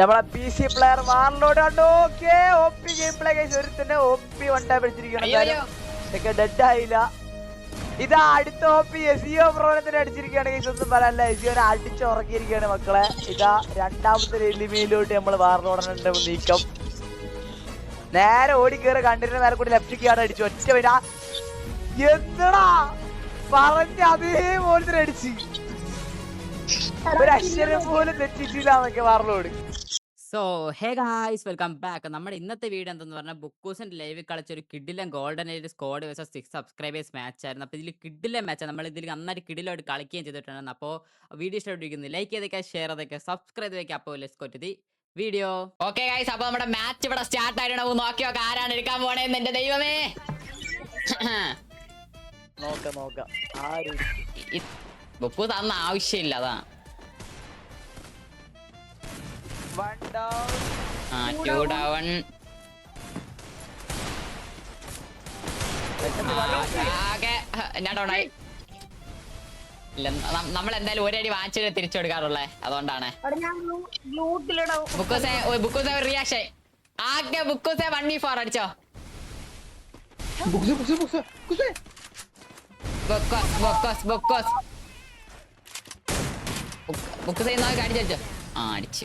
നമ്മളെ P C player വാറിലോട് okay ഒപ്പി ഗെയിം പ്ലേ കഴിച്ച് ഒരുത്തന്നെ ഒപ്പി വണ്ടാ അയ്യോ. ഡെഡ് ആയില്ല. ഇതാ അടുത്ത ഒപ്പി എസിയോ പ്രോണത്തിന് അടിച്ചിരിക്കുകയാണ് കേസ് ഒന്നും പറയാനല്ല എസിയോനെ അടിച്ച് ഉറക്കിയിരിക്കുകയാണ് മക്കളെ. ഇതാ രണ്ടാമത്തെ എലിമയിലോട്ട് നമ്മൾ വാറിലോടുന്നുണ്ട് നീക്കം. നേരെ ഓടി ഓടിക്കേറി കണ്ടിരുന്ന നേരെ കൂടി ലെഫ്റ്റ് ആണ് അടിച്ചു ഒറ്റ വരാ. എന്തടാ പറഞ്ഞ അതേപോലെ അടിച്ച്. ഒരു അക്ഷരം പോലും തെറ്റിച്ചില്ല എന്നൊക്കെ വാറിലോട് so hey guys welcome back നമ്മുടെ ഇന്നത്തെ വീഡിയോ എന്തെന്ന് പറഞ്ഞാൽ ബുക്കൂസിന്റെ ലൈവ് കളിച്ച ഒരു കിഡിലും golden age squad versus six subscribers match ആയിരുന്നു. അപ്പോൾ ഇതിൽ കിഡിലെ മാച്ച് നമ്മൾ ഇതിൽ നന്നായിട്ട് കിഡിലോട്ട് കളിക്കുകയും ചെയ്തിട്ടുണ്ടായിരുന്നു. അപ്പോൾ വീഡിയോ ഇഷ്ടപ്പെട്ടിരിക്കുന്നു ലൈക്ക് ചെയ്തേക്കാം ഷെയർ ചെയ്തേക്കാം സബ്സ്ക്രൈബ് ചെയ്തേക്കാം അപ്പോൾ let's go to the video okay guys അപ്പോൾ നമ്മുടെ മാച്ച് ഇവിടെ സ്റ്റാർട്ട് ആയിട്ട് നമുക്ക് നോക്കി നോക്കാം ആരാണ് എടുക്കാൻ പോണേന്ന് എന്റെ ദൈവമേ. നോക്കാം നോക്കാം. ആര് ബുക്കൂസ് അന്ന് ആവശ്യമില്ല അതാ. വൺ ഡൗൺ ആ ടു ഡൗൺ ആകെ ഞാൻ ഡൗണായി ഇല്ല നമ്മൾ എന്തായാലും ഒരടി വാങ്ങിച്ചിട്ട് തിരിച്ചു കൊടുക്കാറുള്ളേ അതുകൊണ്ടാണ്. അവിടെ ഞാൻ ഗ്ലൂട്ടിലിടാം ബുക്കൂസെ ബുക്കൂസെ റിയാക്ഷൻ ആകെ ബുക്കൂസെ വൺ വി ഫോർ അടിച്ചോ. ബുക്കോസ് ബുക്കോസ് ബുക്കോസ് ബുക്കൂസെ നോക്കി അടിച്ചടിച്ചോ ആ അടിച്ചു.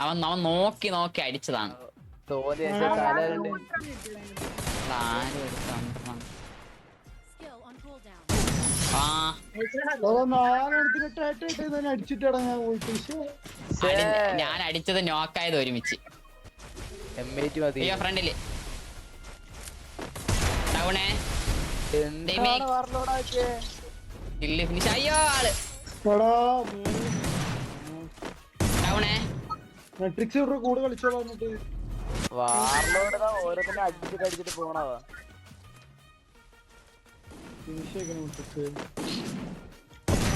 അവൻ അവൻ നോക്കി നോക്കി അടിച്ചതാണ്. ഞാൻ അടിച്ചത് നോക്കായത് ഒരുമിച്ച്. ഫ്രണ്ടില്ലേ ഫ്രണ്ടിൽ. ഡൗണേ കില്ല് ഫിനിഷ് അയ്യോ ആൾ. ഡൗണേ മെട്രിക്സ് കൂടെ കളിച്ചോളാം എന്നിട്ട്. അടിച്ചിട്ട് അടിച്ചിട്ട് പോണതാ.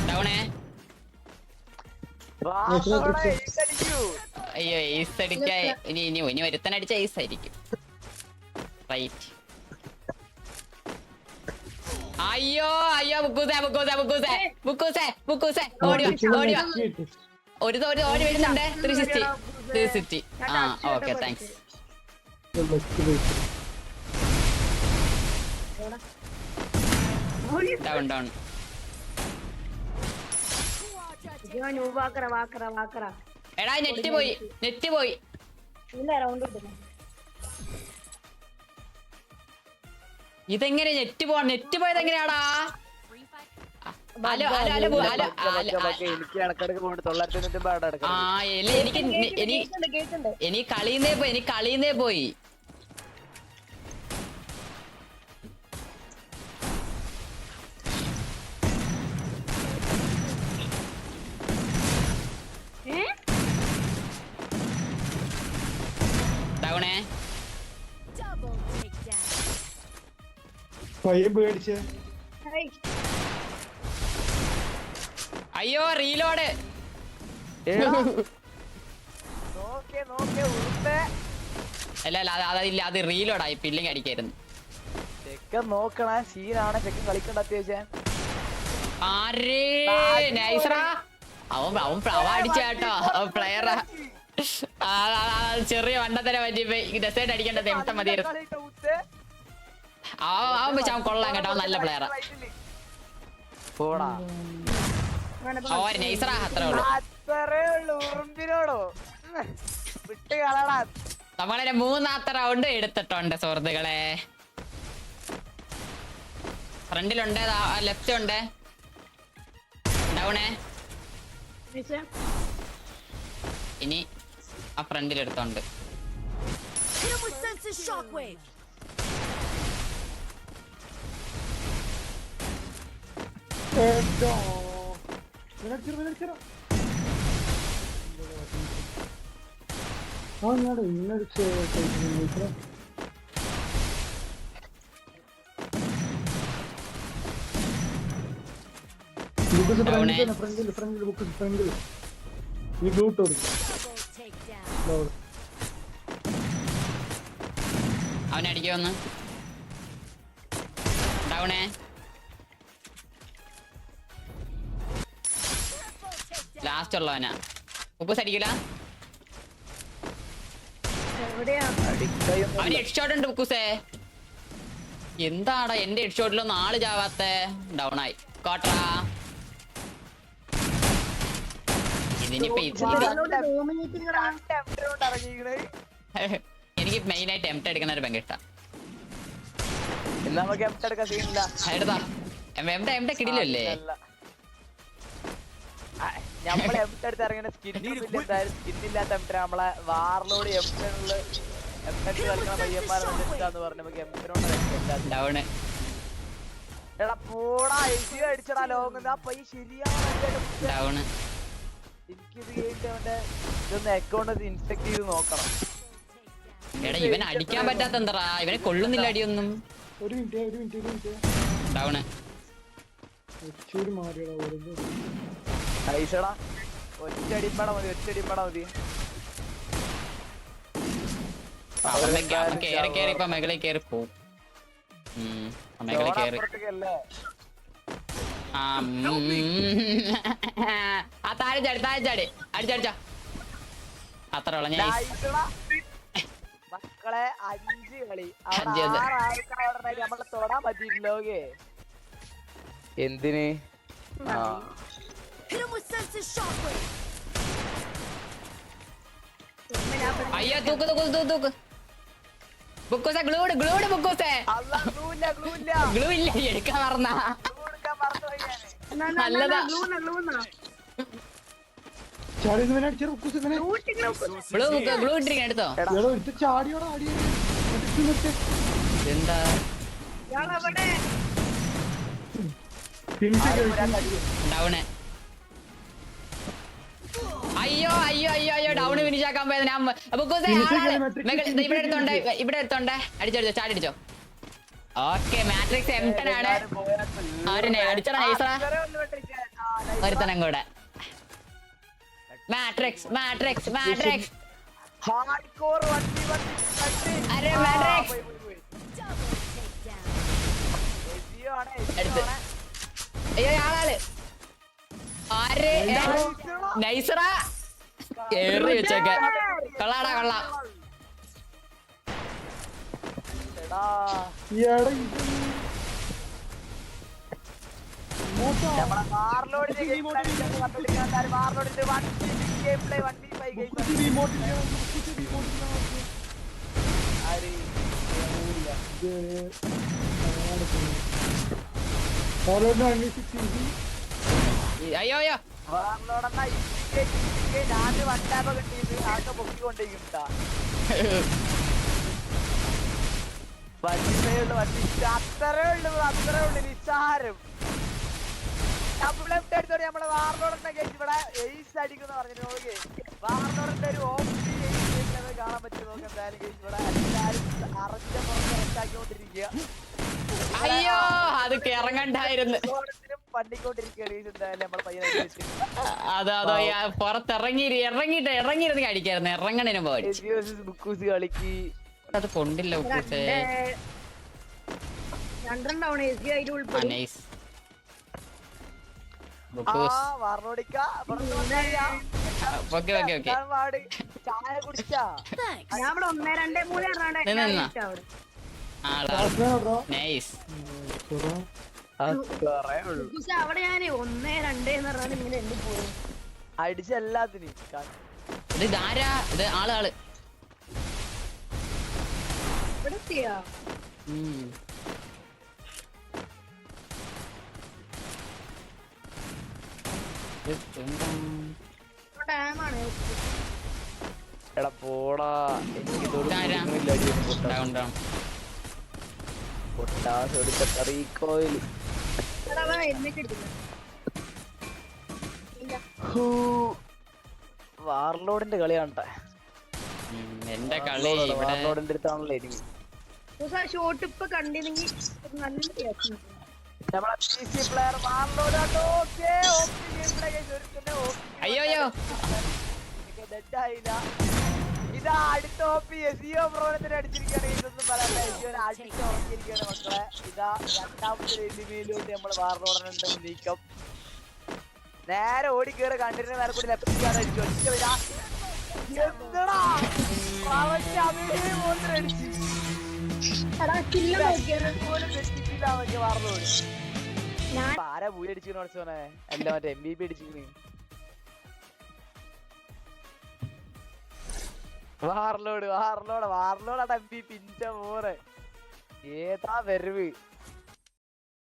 ഡൗണേ അയ്യോ ഏസ് അടിക്കാ ഇനി ഇനി ഇനി ഒരുത്തൻ അടിച്ച ഏസ് ആയിരിക്കും. റൈറ്റ് അയ്യോ അയ്യോ ബുക്കൂസേ ബുക്കൂസേ ബുക്കൂസേ ബുക്കൂസേ ബുക്കൂസേ ഓടി വാ ഓടി വാ. ഒരു ഒരു ഓടി വരുന്നുണ്ട്. Three sixty three sixty. ആ ഓക്കെ താങ്ക്സ് ഡൗൺ ഡൗൺ എടാ നെറ്റ് പോയി നെറ്റ് പോയി. ഇല്ല റൗണ്ട് കിട്ടുന്നു ഇതെങ്ങനെ നെറ്റ് പോ നെറ്റ് പോയത് എങ്ങനെയാടാ? ഹലോ ഹലോ ഹലോ ഹലോ ആ എനിക്ക് കളിയുന്നേ പോയി എനിക്ക് കളിയുന്നേ പോയി. പേടിച്ചേ. അയ്യോ റീലോഡ്. അല്ല അല്ല അത് അതില്ല അത് റീലോഡ് ആയി പില്ലിങ് അടിക്കായിരുന്നു. ചെക്കൻ നോക്കണ സീനാണ് ചെക്കൻ കളിക്കണ്ട അത്യാവശ്യം. അവൻ അവൻ അവൻ അടിച്ച കേട്ടോ പ്ലെയറാ ചെറിയ വണ്ടത്തര പറ്റി ഡെസേർട്ട് അടിക്കേണ്ടത് നിമിത്തം മതിയായിരുന്നു. അവൻ അവൻ വെച്ച് അവൻ കൊള്ളാൻ കേട്ടോ നല്ല പ്ലെയറാ പോടാ. ഓ നൈസറാ അത്രേ ഉള്ളൂ. അത്രേ ഉള്ളു ഉറുമ്പിനോടോ? വിട്ട് കളടാ. നമ്മളെ മൂന്നാമത്തെ റൗണ്ട് എടുത്തിട്ടുണ്ട് സുഹൃത്തുക്കളെ. ഫ്രണ്ടിലുണ്ട് ലെഫ്റ്റ് ഉണ്ട് ഡൗണേ. ഇനി ആ ഫ്രണ്ടിൽ ഇന്നടിച്ച് കഴിച്ചിട്ട് ബുക്ക്. ഫ്രണ്ടിൽ ഫ്രണ്ടിൽ ഫ്രണ്ടിൽ ബുക്ക് ഫ്രണ്ടിൽ ഈ ബ്ലൂട്ട് കൊടുക്കും. അവനടിക്കൊന്ന് ഡൗണേ ലാസ്റ്റ് ഉള്ളവനാ. മുപ്പത് അടിക്കില്ല അവന് ഹെഡ്ഷോട്ട് ഉണ്ട് ബുക്കൂസേ എന്താടാ എന്റെ ഹെഡ്ഷോട്ടിലൊന്നും ആൾ ചാവാത്ത? ഡൗൺ ആയി. കോട്ടാ എനിക്ക് മെയിൻ ആയിട്ട് എംട എടുക്കണ ഒരു പെങ്കിട്ട എംട എടുക്കാൻ സീനില്ല എംട എംട കിടിലല്ലേ? നമ്മളെ എം എടുത്ത് ഇറങ്ങുന്ന സ്കിൻ എന്തായാലും സ്കിന്നില്ലാത്ത എം നമ്മളെ വാറിലോട് എം ടെണിൽ എം ടെണിൽ കളിക്കണ പയ്യന്മാരെ പറഞ്ഞു നമുക്ക് എം ടെനോട് ഡൗണ്. എടാ പോടാ അടിച്ചടാ ലോങ് ആ പയ്യ ശരിയാണ്. ഡൗണ്. എനിക്കിത് കേട്ട് അവന്റെ ഇതൊന്ന് അക്കൗണ്ട് ഇൻസ്പെക്ട് ചെയ്ത് നോക്കണം. എടാ ഇവൻ അടിക്കാൻ പറ്റാത്ത എന്താ ഇവനെ കൊള്ളുന്നില്ല അടിയൊന്നും. ഒരു മിനിറ്റ് ഒരു മിനിറ്റ് ഒരു മിനിറ്റ്. ഡൗണ്. ഒച്ചൂര് മാറിയടാ ഐസടാ ഒറ്റടിപ്പട മതി ഒറ്റടിപ്പട മതി. കേറി കേറി ഇപ്പൊ മേഖലയിൽ കേറി പോവും മേഖലയിൽ കേറി. അപ്പുറത്തേക്കല്ലേ? ആ താഴെ ചാടി താഴെ ചാടി. അടിച്ചടിച്ചോ അത്ര ഉള്ള ഞാൻ മക്കളെ അഞ്ച് കളി. നമ്മളെ തൊടാൻ പറ്റിയിട്ടില്ലോകെ എന്തിന്? ആ. Hit him with senses shockwave. അയ്യോ തൂക്ക് തൂക്ക് തൂക്ക് തൂക്ക്. ബുക്കോസെ ഗ്ലൂഡ് ഗ്ലൂഡ് ബുക്കോസെ. ഗ്ലൂ ഇല്ല എടുക്കാൻ എന്നാ, നല്ലതാ. ചാടി ഇവനെ അടിച്ചാൽ ഉക്കുസ് ഇവനെ. ഗ്ലൂ ബുക്ക് ഗ്ലൂ ഇട്ടിരിക്കാൻ എടുത്തോ. എടാ. ഒരുത്ത ചാടിയോടാ അടി എന്താ? ഡൗണ്. അയ്യോ അയ്യോ അയ്യോ അയ്യോ ഡൗൺ ഫിനിഷ് ആക്കാൻ പോയത് ഞാൻ ഇവിടെ എടുത്തോണ്ടേ ഇവിടെ എടുത്തോണ്ടേ. അടിച്ചടിച്ചോ ചാടി അടിച്ചോ ഓക്കെ മാട്രിക്സ് എം ടെൻ ആണ്. അടിച്ചടാ. ഒരുത്തനം കൂടെ. Matrix matrix matrix Hardcore 1v1 country. അരെ, ആ, Matrix. പോയി, പോയി, പോയി. Double takedown. എസിയോ ആണ്, എസിയോ എടുത്ത്. അയ്യോ ആളാൾ ആര്? നൈസറാ? കേറി വെച്ചേക്കെ കൊള്ളാടാ കൊള്ളാം എടാ, എടാ ഇത് ഇങ്ങോട്ടാ. നമ്മളെ വാർലോഡിന്റെ game plan ഇതൊക്കെ കണ്ടുപിടിക്കാൻ എല്ലാരും വാർലോഡിന്റെ 1v6 game play, 1v5 game play. ഉക്കുസ് remote ഇല്ല, ഉക്കുസ് remote ഇല്ല നമുക്ക്. ആര്? ഊരില്ല. ഇത് അതാണ് ചെയ്യുന്നത്. ഓരോന്ന് അഞ്ച് സിക്സ് easy. അയ്യോ അയ്യോ ഞാൻ one കിട്ടിയത് ആകെ പൊക്കിക്കൊണ്ടിരിക്കുന്നുണ്ടാ. വണ്ടിയിലേ ഉള്ളു, വണ്ടി. അത്രേ ഉള്ളു, അത്രേ ഉള്ളു, നിസ്സാരം. Left എടുത്തോണ്ട് നമ്മളെ വാർലോഡിന്റെ case ഇവിടെ ace അടിക്കുമെന്ന് പറഞ്ഞിട്ട് നോക്കിയേ. വാർലോഡിന്റെ ഒരു ഓപ്ഷൻ കാണാൻ പറ്റും നോക്ക് എന്തായാലും case ഇവിടെ എല്ലാരും അറച്ച പുറത്ത് റെസ്റ്റാക്കിക്കൊണ്ടിരിക്കുക അയ്യോ അത് ഇറങ്ങണ്ടായിരുന്നു. അതെ അതോ പുറത്തിറങ്ങി ഇറങ്ങിട്ട് ഇറങ്ങിയിരുന്നെങ്കിൽ അടിക്കായിരുന്നു ഇറങ്ങണേനു പോയി കളിക്ക്. അത് കൊണ്ടില്ല ഉപ്പൂസേ. ഞാൻ ഒന്നേ രണ്ടേ മൂന്ന് അവിടെ. ഞാൻ ഒന്നേ രണ്ടേ എന്ന് പറഞ്ഞാൽ ഇങ്ങനെ എണ്ണി പോയി. അടിച്ച എല്ലാത്തിനും. ഇത് ഇതാരാ? ഇത് ആൾ ആൾ. ഇവിടെ എത്തിയാ? എടാ പോടാ. എനിക്ക്. പൊട്ടാസ് എടുത്ത റീകോയിൽ വാർലോഡിന്റെ കളി എന്റെ കളി ഇവിടെ. വാർലോഡിന്റെ അടുത്താണല്ലോ എനിമി ഷോട്ട് ഇപ്പൊ കണ്ടിരുന്നെങ്കിൽ ഒരു നല്ല അയ്യോ അയ്യോ ഇതാ അടുത്ത ഓപ്പി എസിയോ പ്രോഗ്രാമത്തിന് അടിച്ചിരിക്കുകയാണ്. ഇതൊന്നും അടിച്ച് ഉറങ്ങിയിരിക്കുകയാണ് മക്കളെ. ഇതാ രണ്ടാമത്തെ എലിമയിലോട്ട് നമ്മൾ നീക്കം നേരെ ഓടി കേറി കണ്ടിരുന്ന നേരെ കൂടി ലെഫ്റ്റ് അടിച്ചു ഒറ്റ അവന്റെ അടിച്ചു ഇപ്പൊ ആരാ പൂയി അടിച്ചു അല്ല മറ്റേ M B P അടിച്ചിരിക്കണ്. Warlord warlord warlord M B പിഞ്ച പോറെ ഏതാ വരവ്?